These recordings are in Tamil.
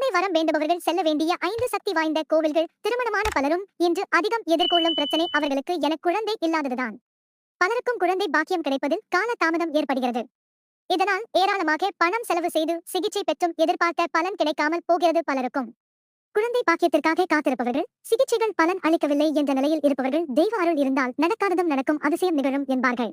குழந்தை வரம் வேண்டுபவர்கள் செல்ல வேண்டிய ஐந்து சக்தி வாய்ந்த கோவில்கள் திருமணமான பலரும் இன்று அதிகம் எதிர்கொள்ளும் பிரச்சனை அவர்களுக்கு என குழந்தை இல்லாததுதான். பலருக்கும் குழந்தை பாக்கியம் கிடைப்பதில் கால தாமதம் ஏற்படுகிறது. இதனால் ஏராளமாக பணம் செலவு செய்து சிகிச்சை பெற்றும் எதிர்பார்த்த பலன் கிடைக்காமல் போகிறது பலருக்கும். குழந்தை பாக்கியத்திற்காக காத்திருப்பவர்கள் சிகிச்சைகள் பலன் அளிக்கவில்லை என்ற நிலையில் இருப்பவர்கள் தெய்வ அருள் இருந்தால் நடக்காததும் நடக்கும் அதிசயம் நிகழும் என்பார்கள்.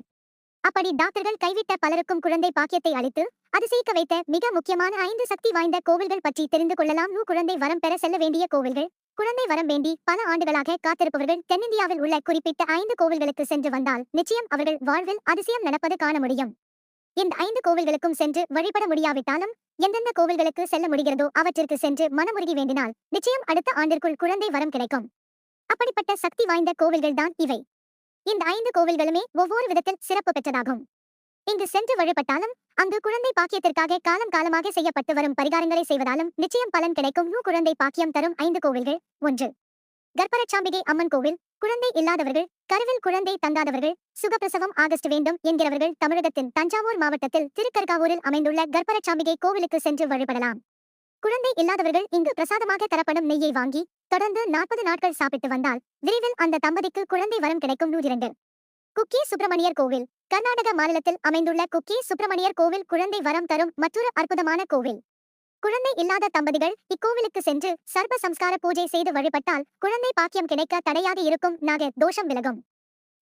அப்படி டாக்டர்கள் கைவிட்ட பலருக்கும் குழந்தை பாக்கியத்தை அளித்து அதிசயிக்க வைத்த மிக முக்கியமான ஐந்து சக்தி வாய்ந்த கோவில்கள் பற்றி தெரிந்து கொள்ளலாம். நூ குழந்தை வரம் பெற செல்ல வேண்டிய கோவில்கள். குழந்தை வரம் வேண்டி பல ஆண்டுகளாக காத்திருப்பவர்கள் தென்னிந்தியாவில் உள்ள குறிப்பிட்ட ஐந்து கோவில்களுக்கு சென்று வந்தால் நிச்சயம் அவர்கள் வாழ்வில் அதிசயம் நடப்பது காண முடியும். இந்த ஐந்து கோவில்களுக்கும் சென்று வழிபட முடியாவிட்டாலும் எந்தெந்த கோவில்களுக்கு செல்ல முடிகிறதோ அவற்றிற்கு சென்று மனமுருகி வேண்டினால் நிச்சயம் அடுத்த ஆண்டிற்குள் குழந்தை வரம் கிடைக்கும். அப்படிப்பட்ட சக்தி வாய்ந்த கோவில்கள் தான் இவை. இந்த ஐந்து கோவில்களுமே ஒவ்வொரு விதத்தில் சிறப்பு பெற்றதாகும். இங்கு சென்று வழிபட்டாலும் அங்கு குழந்தை பாக்கியத்திற்காக காலம் காலமாக செய்யப்பட்டு வரும் பரிகாரங்களை செய்வதாலும் நிச்சயம் பலன் கிடைக்கும். நூ குழந்தை பாக்கியம் தரும் ஐந்து கோவில்கள் ஒன்று. கர்ப்பரச்சாம்பிகை அம்மன் கோவில் குழந்தை இல்லாதவர்கள் கருவில் குழந்தை தங்காதவர்கள் சுகப்பிரசவம் ஆகஸ்ட் வேண்டும் என்கிறவர்கள் தமிழகத்தின் தஞ்சாவூர் மாவட்டத்தில் திருக்கர்காவூரில் அமைந்துள்ள கர்ப்பரச்சாம்பிகை கோவிலுக்கு சென்று வழிபடலாம். குழந்தை இல்லாதவர்கள் இங்கு பிரசாதமாக தரப்படும் நெய்யை வாங்கி தொடர்ந்து நாற்பது நாட்கள் சாப்பிட்டு வந்தால் விரைவில் அந்த தம்பதிக்கு குழந்தை வரம் கிடைக்கும் நூறிரண்டு குக்கி சுப்பிரமணியர் கோவில். கர்நாடக மாநிலத்தில் அமைந்துள்ள குக்கி சுப்பிரமணியர் கோவில் குழந்தை வரம் தரும் மற்றொரு அற்புதமான கோவில். குழந்தை இல்லாத தம்பதிகள் இக்கோவிலுக்கு சென்று சர்ப சம்ஸ்கார பூஜை செய்து வழிபட்டால் குழந்தை பாக்கியம் கிடைக்க தடையாக இருக்கும் நாக தோஷம் விலகும்.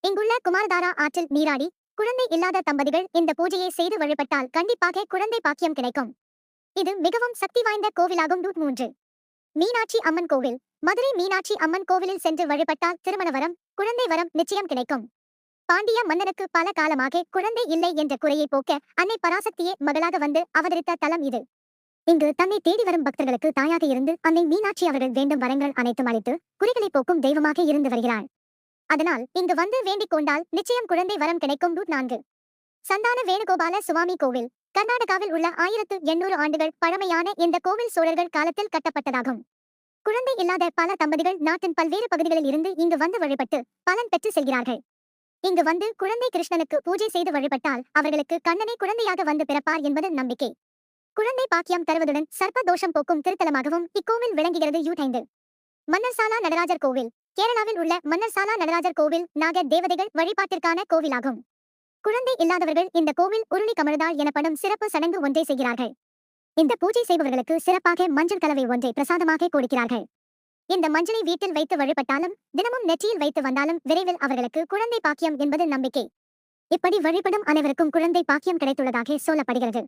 இங்குள்ள குமாரதாரா ஆற்றில் நீராடி குழந்தை இல்லாத தம்பதிகள் இந்த பூஜையை செய்து வழிபட்டால் கண்டிப்பாக குழந்தை பாக்கியம் கிடைக்கும். இது மிகவும் சக்தி வாய்ந்த கோவிலாகும் நூட் மூன்று. மீனாட்சி அம்மன் கோவில். மதுரை மீனாட்சி அம்மன் கோவிலில் சென்று வழிபட்டால் திருமண வரம் குழந்தை வரம் நிச்சயம் கிடைக்கும். பாண்டிய மன்னனுக்கு பல காலமாக குழந்தை இல்லை என்ற குறையை போக்க அன்னை பராசக்தியே மகளாக வந்து அவதரித்த தலம் இது. இங்கு தன்னை தேடி வரும் பக்தர்களுக்கு தாயாக இருந்து அன்னை மீனாட்சி அவர்கள் வேண்டும் வரங்கள் அனைத்தும் அளித்து குறிகளை போக்கும் தெய்வமாக இருந்து வருகிறாள். அதனால் இங்கு வந்து வேண்டிக் கொண்டால் நிச்சயம் குழந்தை வரம் கிடைக்கும் ரூட் நான்கு. சந்தான வேணுகோபால சுவாமி கோவில். கர்நாடகாவில் உள்ள ஆயிரத்து எண்ணூறு ஆண்டுகள் பழமையான இந்த கோவில் சோழர்கள் காலத்தில் கட்டப்பட்டதாகும். குழந்தை இல்லாத பல தம்பதிகள் நாட்டின் பல்வேறு பகுதிகளில் இருந்து இங்கு வந்து வழிபட்டு பலன் பெற்று செல்கிறார்கள். இங்கு வந்து குழந்தை கிருஷ்ணனுக்கு பூஜை செய்து வழிபட்டால் அவர்களுக்கு கண்ணனை குழந்தையாக வந்து பிறப்பார் என்பது நம்பிக்கை. குழந்தை பாக்கியம் தருவதுடன் சர்ப்ப தோஷம் போக்கும் திருத்தலமாகவும் இக்கோவில் விளங்குகிறது யூடைந்து மன்னர்சாலா நடராஜர் கோவில் கேரளாவில் உள்ள மன்னர்சாலா நடராஜர் கோவில் நாக தேவதைகள் வழிபாட்டிற்கான கோவிலாகும். குழந்தை இல்லாதவர்கள் இந்த கோவில் உருளி கமழ்தாள் எனப்படும் சிறப்பு சடங்கு ஒன்றை செய்கிறார்கள். இந்த பூஜை செய்பவர்களுக்கு சிறப்பாக மஞ்சள் கலவை ஒன்றை பிரசாதமாக கொடுக்கிறார்கள். இந்த மஞ்சளை வீட்டில் வைத்து வழிபட்டாலும் தினமும் நெற்றியில் வைத்து வந்தாலும் விரைவில் அவர்களுக்கு குழந்தை பாக்கியம் என்பது நம்பிக்கை. இப்படி வழிபடும் அனைவருக்கும் குழந்தை பாக்கியம் கிடைத்துள்ளதாக சொல்லப்படுகிறது.